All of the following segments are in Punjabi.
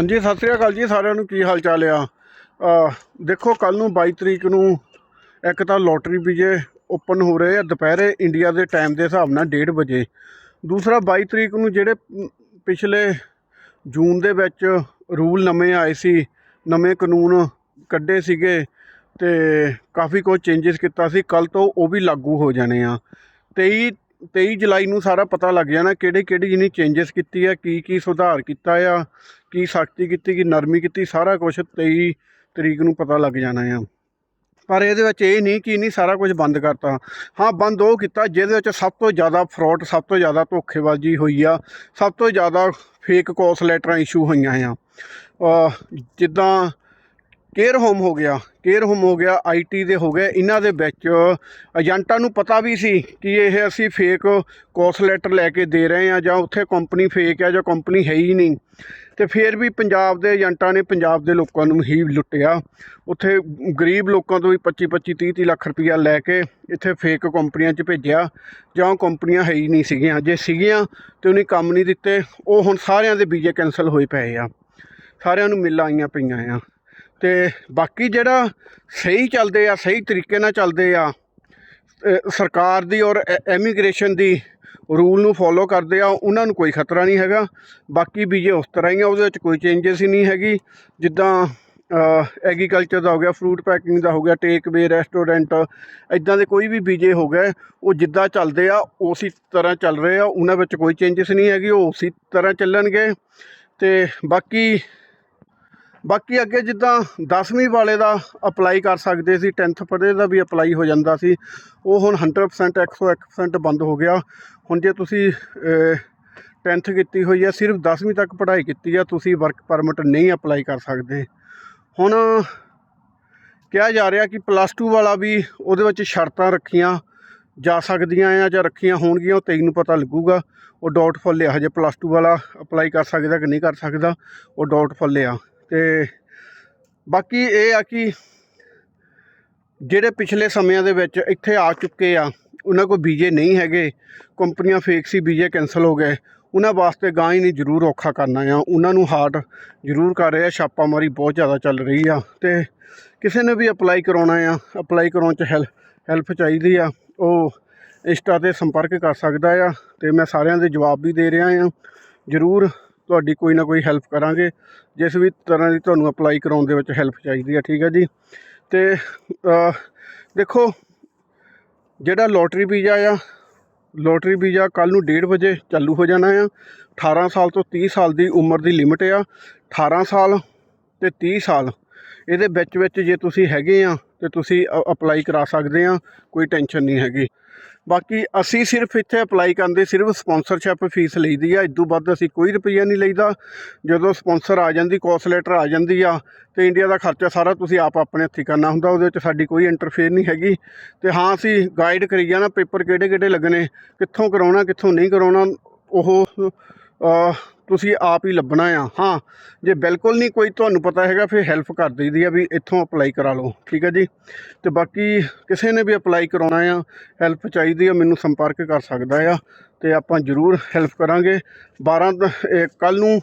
ਹਾਂਜੀ, ਸਤਿ ਸ੍ਰੀ ਅਕਾਲ ਜੀ, ਸਾਰਿਆਂ ਨੂੰ ਕੀ ਹਾਲ ਚਾਲ ਆ ਦੇਖੋ ਕੱਲ ਨੂੰ 22 ਤਰੀਕ ਨੂੰ ਇੱਕ ਤਾਂ ਲੋਟਰੀ ਵਿਜੇ ਓਪਨ ਹੋ ਰਹੇ ਆ, ਦੁਪਹਿਰੇ ਇੰਡੀਆ ਦੇ ਟਾਈਮ ਦੇ ਹਿਸਾਬ ਨਾਲ 1:30 ਵਜੇ। ਦੂਸਰਾ 22 ਤਰੀਕ ਨੂੰ ਜਿਹੜੇ ਪਿਛਲੇ ਜੂਨ ਦੇ ਵਿੱਚ ਰੂਲ ਨਵੇਂ ਆਏ ਸੀ, ਨਵੇਂ ਕਾਨੂੰਨ ਕੱਢੇ ਸੀਗੇ ਤੇ ਕਾਫੀ ਕੁਝ ਚੇਂਜਸ ਕੀਤਾ ਸੀ ਕੱਲ ਤੋਂ ਉਹ ਵੀ ਲਾਗੂ ਹੋ ਜਾਣੇ ਆ। 23 23 ਜੁਲਾਈ ਨੂੰ ਸਾਰਾ ਪਤਾ ਲੱਗ ਜਾਣਾ ਕਿਹੜੇ ਕਿਹੜੀ ਜਿਹਨੀ ਚੇਂਜਸ ਕੀਤੀ ਆ ਕੀ ਕੀ ਸੁਧਾਰ ਕੀਤਾ ਆ ਕੀ ਸਖਤੀ ਕੀਤੀ, ਕੀ ਨਰਮੀ ਕੀਤੀ, ਸਾਰਾ ਕੁਝ 23 ਤਰੀਕ ਨੂੰ ਪਤਾ ਲੱਗ ਜਾਣਾ ਆ। ਪਰ ਇਹਦੇ ਵਿੱਚ ਇਹ ਨਹੀਂ ਕਿ ਨਹੀਂ ਸਾਰਾ ਕੁਝ ਬੰਦ ਕਰਤਾ। ਹਾਂ, ਬੰਦ ਉਹ ਕੀਤਾ ਜਿਹਦੇ ਵਿੱਚ ਸਭ ਤੋਂ ਜ਼ਿਆਦਾ ਫਰਾਡ, ਸਭ ਤੋਂ ਜ਼ਿਆਦਾ ਧੋਖੇਬਾਜ਼ੀ ਹੋਈ ਆ, ਸਭ ਤੋਂ ਜ਼ਿਆਦਾ ਫੇਕ ਕਾਲਸ ਲੈਟਰਾਂ ਇਸ਼ੂ ਹੋਈਆਂ ਆ। ਜਿੱਦਾਂ ਕੇਅਰ ਹੋਮ ਹੋ ਗਿਆ, ਕੇਅਰ ਹੋਮ ਹੋ ਗਿਆ ਆਈਟੀ ਦੇ ਹੋ ਗਏ, ਇਹਨਾਂ ਦੇ ਵਿੱਚ ਏਜੰਟਾਂ ਨੂੰ ਪਤਾ ਵੀ ਸੀ ਕਿ ਇਹ ਅਸੀਂ ਫੇਕ ਕੋਸ ਲੈਟਰ ਲੈ ਕੇ ਦੇ ਰਹੇ ਆ ਜਾਂ ਉੱਥੇ ਕੰਪਨੀ ਫੇਕ ਆ ਜਾਂ ਕੰਪਨੀ ਹੈ ਹੀ ਨਹੀਂ। ਤੇ ਫਿਰ ਵੀ ਪੰਜਾਬ ਦੇ ਏਜੰਟਾਂ ਨੇ ਪੰਜਾਬ ਦੇ ਲੋਕਾਂ ਨੂੰ ਹੀ ਲੁੱਟਿਆ। ਉੱਥੇ ਗਰੀਬ ਲੋਕਾਂ ਤੋਂ ਵੀ 25 25 30 30 ਲੱਖ ਰੁਪਈਆ ਲੈ ਕੇ ਇੱਥੇ ਫੇਕ ਕੰਪਨੀਆਂ 'ਚ ਭੇਜਿਆ ਜਾਂ ਉਹ ਕੰਪਨੀਆਂ ਹੈ ਹੀ ਨਹੀਂ ਸੀਗੀਆਂ। ਜੇ ਸੀਗੀਆਂ ਤੇ ਉਹਨੇ ਕੰਮ ਨਹੀਂ ਦਿੱਤੇ, ਉਹ ਹੁਣ ਸਾਰਿਆਂ ਦੇ ਵੀਜ਼ੇ ਕੈਨਸਲ ਹੋਏ ਪਏ ਆ। ਸਾਰਿਆਂ ਨੂੰ ਮਿਲ ਆਈਆਂ ਪਈਆਂ ਆ। ਤੇ ਬਾਕੀ ਜਿਹੜਾ ਸਹੀ ਚੱਲਦੇ ਆ, ਸਹੀ ਤਰੀਕੇ ਨਾਲ ਚੱਲਦੇ ਆ ਸਰਕਾਰ ਦੀ ਔਰ ਐਮੀਗ੍ਰੇਸ਼ਨ ਦੀ ਰੂਲ ਨੂੰ ਫੋਲੋ ਕਰਦੇ ਆ, ਉਹਨਾਂ ਨੂੰ ਕੋਈ ਖਤਰਾ ਨਹੀਂ ਹੈਗਾ। ਬਾਕੀ ਵੀਜ਼ੇ ਉਸ ਤਰ੍ਹਾਂ ਹੀ ਆ, ਉਹਦੇ ਵਿੱਚ ਕੋਈ ਚੇਂਜਸ ਹੀ ਨਹੀਂ ਹੈਗੀ। ਜਿੱਦਾਂ ਐਗਰੀਕਲਚਰ ਦਾ ਹੋ ਗਿਆ, ਫਰੂਟ ਪੈਕਿੰਗ ਦਾ ਹੋ ਗਿਆ ਟੇਕ ਵੇ ਰੈਸਟੋਰੈਂਟ ਇਦਾਂ ਦੇ ਕੋਈ ਵੀ ਬੀਜੇ ਹੋ ਗਏ, ਉਹ ਜਿੱਦਾਂ ਚੱਲਦੇ ਆ, ਉਸੇ ਤਰ੍ਹਾਂ ਚੱਲ ਰਹੇ ਆ, ਉਹਨਾਂ ਵਿੱਚ ਕੋਈ ਚੇਂਜਸ ਨਹੀਂ ਹੈਗੀ, ਉਹ ਉਸੇ ਤਰ੍ਹਾਂ ਚੱਲਣਗੇ। ਤੇ ਬਾਕੀ ਬਾਕੀ ਅੱਗੇ ਜਿੱਦਾਂ 10ਵੀਂ ਵਾਲੇ ਦਾ ਅਪਲਾਈ ਕਰ ਸਕਦੇ ਸੀ 10th ਪੜ੍ਹੇ ਦਾ ਵੀ ਅਪਲਾਈ ਹੋ ਜਾਂਦਾ ਸੀ, ਉਹ ਹੁਣ 100% 101% ਬੰਦ ਹੋ ਗਿਆ। ਹੁਣ ਜੇ ਤੁਸੀਂ 10th ਕੀਤੀ ਹੋਈ ਹੈ, ਸਿਰਫ 10ਵੀਂ ਤੱਕ ਪੜ੍ਹਾਈ ਕੀਤੀ ਆ ਤੁਸੀਂ ਵਰਕ ਪਰਮਿਟ ਨਹੀਂ ਅਪਲਾਈ ਕਰ ਸਕਦੇ। ਹੁਣ ਕਿਹਾ ਜਾ ਰਿਹਾ ਕਿ ਪਲੱਸ 2 ਵਾਲਾ ਵੀ ਉਹਦੇ ਵਿੱਚ ਸ਼ਰਤਾਂ ਰੱਖੀਆਂ ਜਾ ਸਕਦੀਆਂ ਆ ਜਾਂ ਰੱਖੀਆਂ ਹੋਣਗੀਆਂ, ਉਹ ਤੈਨੂੰ ਪਤਾ ਲੱਗੂਗਾ। ਉਹ ਡਾਊਟਫੁੱਲ ਆ, ਹਜੇ ਪਲੱਸ 2 ਵਾਲਾ ਅਪਲਾਈ ਕਰ ਸਕਦਾ ਕਿ ਨਹੀਂ ਕਰ ਸਕਦਾ, ਉਹ ਡਾਊਟਫੁੱਲ ਆ। ਤੇ ਬਾਕੀ ਇਹ ਆ ਕਿ ਜਿਹੜੇ ਪਿਛਲੇ ਸਮਿਆਂ ਦੇ ਵਿੱਚ ਇੱਥੇ ਆ ਚੁੱਕੇ ਆ, ਉਹਨਾਂ ਕੋਲ ਵੀਜ਼ੇ ਨਹੀਂ ਹੈਗੇ, ਕੰਪਨੀਆਂ ਫੇਕ ਸੀ, ਵੀਜ਼ੇ ਕੈਨਸਲ ਹੋ ਗਏ, ਉਹਨਾਂ ਵਾਸਤੇ ਗਾਂ ਹੀ ਨਹੀਂ ਜ਼ਰੂਰ ਔਖਾ ਕਰਨਾ ਆ। ਉਹਨਾਂ ਨੂੰ ਹਾਰਡ ਜ਼ਰੂਰ ਕਰ ਰਿਹਾ, ਛਾਪਾਮਾਰੀ ਬਹੁਤ ਜ਼ਿਆਦਾ ਚੱਲ ਰਹੀ ਆ ਤੇ ਕਿਸੇ ਨੇ ਵੀ ਅਪਲਾਈ ਕਰਾਉਣਾ ਆ, ਅਪਲਾਈ ਕਰਾਉਣ ਚ ਹੈਲ, ਹੈਲਪ ਚਾਹੀਦੀ ਆ, ਉਹ ਇੰਸਟਾ ਤੇ ਸੰਪਰਕ ਕਰ ਸਕਦਾ ਆ ਤੇ ਮੈਂ ਸਾਰਿਆਂ ਦੇ ਜਵਾਬ ਵੀ ਦੇ ਰਿਹਾ ਆ। ਜ਼ਰੂਰ ਤੁਹਾਡੀ ਕੋਈ ਨਾ ਕੋਈ ਹੈਲਪ ਕਰਾਂਗੇ। ਜਿਸ ਵੀ ਤਰ੍ਹਾਂ ਦੀ ਤੁਹਾਨੂੰ ਅਪਲਾਈ ਕਰਾਉਣ ਦੇ ਵਿੱਚ ਹੈਲਪ ਚਾਹੀਦੀ ਹੈ ਠੀਕ ਹੈ ਜੀ? ਤੇ ਦੇਖੋ, ਜਿਹੜਾ ਲੋਟਰੀ ਵੀਜ਼ਾ ਆ ਲੋਟਰੀ ਵੀਜ਼ਾ ਕੱਲ ਨੂੰ 1:30 ਵਜੇ ਚਾਲੂ ਹੋ ਜਾਣਾ ਆ। 18 ਸਾਲ ਤੋਂ 30 ਸਾਲ ਦੀ ਉਮਰ ਦੀ ਲਿਮਿਟ ਆ। 18 ਸਾਲ ਤੇ 30 ਸਾਲ, ਇਹਦੇ ਵਿੱਚ ਵਿੱਚ ਜੇ ਤੁਸੀਂ ਹੈਗੇ ਆ ਤੇ ਤੁਸੀਂ ਅਪਲਾਈ ਕਰਾ ਸਕਦੇ ਆ, ਕੋਈ ਟੈਨਸ਼ਨ ਨਹੀਂ ਹੈਗੀ। ਬਾਕੀ ਅਸੀਂ ਸਿਰਫ ਇੱਥੇ ਅਪਲਾਈ ਕਰਦੇ, ਸਿਰਫ ਸਪਾਂਸਰਸ਼ਿਪ ਫੀਸ ਲਈਦੀ ਆ ਇਦੋਂ ਵੱਧ ਅਸੀਂ ਕੋਈ ਰੁਪਈਆ ਨਹੀਂ ਲਈਦਾ। ਜਦੋਂ ਸਪਾਂਸਰ ਆ ਜਾਂਦੀ ਕੋਸ ਲੈਟਰ ਆ ਜਾਂਦੀ ਆ, ਤੇ ਇੰਡੀਆ ਦਾ ਖਰਚਾ ਸਾਰਾ ਤੁਸੀਂ ਆਪ ਆਪਣੇ ਹੱਥੀਂ ਕਰਨਾ ਹੁੰਦਾ, ਉਹਦੇ ਵਿੱਚ ਸਾਡੀ ਕੋਈ ਇੰਟਰਫੇਅਰ ਨਹੀਂ ਹੈਗੀ। ਤੇ ਹਾਂ, ਅਸੀਂ ਗਾਈਡ ਕਰੀ ਜਾਣਾ ਪੇਪਰ ਕਿਹੜੇ ਕਿਹੜੇ ਲੱਗਣੇ, ਕਿੱਥੋਂ ਕਰਾਉਣਾ, ਕਿੱਥੋਂ ਨਹੀਂ ਕਰਾਉਣਾ, ਉਹ ਤੁਸੀਂ ਆਪ ਹੀ ਲੱਭਣਾ ਆ। ਹਾਂ, ਜੇ ਬਿਲਕੁਲ ਨਹੀਂ ਕੋਈ ਤੁਹਾਨੂੰ ਪਤਾ ਹੈਗਾ, ਫਿਰ ਹੈਲਪ ਕਰ ਦਈਦੀ ਆ ਵੀ ਇੱਥੋਂ ਅਪਲਾਈ ਕਰਾ ਲਓ। ਠੀਕ ਹੈ ਜੀ? ਤੇ ਬਾਕੀ ਕਿਸੇ ਨੇ ਵੀ ਅਪਲਾਈ ਕਰਾਉਣਾ ਆ ਹੈਲਪ ਚਾਹੀਦੀ ਆ, ਮੈਨੂੰ ਸੰਪਰਕ ਕਰ ਸਕਦਾ ਆ, ਤੇ ਆਪਾਂ ਜ਼ਰੂਰ ਹੈਲਪ ਕਰਾਂਗੇ। 12 ਕੱਲ ਨੂੰ,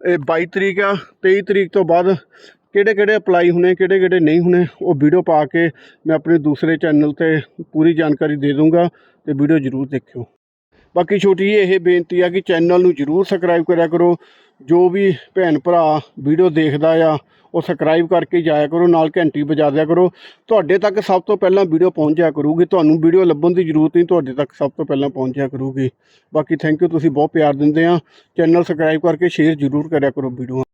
ਇਹ 22 ਤਰੀਕ ਆ 23 ਤਰੀਕ ਤੋਂ ਬਾਅਦ ਕਿਹੜੇ ਕਿਹੜੇ ਅਪਲਾਈ ਹੋਣੇ ਕਿਹੜੇ ਕਿਹੜੇ ਨਹੀਂ ਹੋਣੇ, ਉਹ ਵੀਡੀਓ ਪਾ ਕੇ ਮੈਂ ਆਪਣੇ ਦੂਸਰੇ ਚੈਨਲ ਤੇ ਪੂਰੀ ਜਾਣਕਾਰੀ ਦੇ ਦੂੰਗਾ, ਤੇ ਵੀਡੀਓ ਜ਼ਰੂਰ ਦੇਖਿਓ। ਬਾਕੀ ਛੋਟੀ ਜਿਹੀ ਇਹ ਬੇਨਤੀ ਆ ਕਿ ਚੈਨਲ ਨੂੰ ਜਰੂਰ ਸਬਸਕ੍ਰਾਈਬ ਕਰਿਆ ਕਰੋ। ਜੋ ਵੀ ਭੈਣ ਭਰਾ ਵੀਡੀਓ ਦੇਖਦਾ ਆ, ਉਹ ਸਬਸਕ੍ਰਾਈਬ ਕਰਕੇ ਜਾਇਆ ਕਰੋ, ਨਾਲ ਘੰਟੀ ਵਜਾ ਦਿਆ ਕਰੋ। ਤੁਹਾਡੇ ਤੱਕ ਸਭ ਤੋਂ ਪਹਿਲਾਂ ਵੀਡੀਓ ਪਹੁੰਚ ਜਾਇਆ ਕਰੂਗੀ। ਤੁਹਾਨੂੰ ਵੀਡੀਓ ਲੱਭਣ ਦੀ ਜ਼ਰੂਰਤ ਨਹੀਂ, ਤੁਹਾਡੇ ਤੱਕ ਸਭ ਤੋਂ ਪਹਿਲਾਂ ਪਹੁੰਚ ਜਾਇਆ ਕਰੂਗੀ। ਬਾਕੀ ਥੈਂਕ ਯੂ ਤੁਸੀਂ ਬਹੁਤ ਪਿਆਰ ਦਿੰਦੇ ਆ। ਚੈਨਲ ਸਬਸਕ੍ਰਾਈਬ ਕਰਕੇ ਸ਼ੇਅਰ ਜਰੂਰ ਕਰਿਆ ਕਰੋ ਵੀਡੀਓ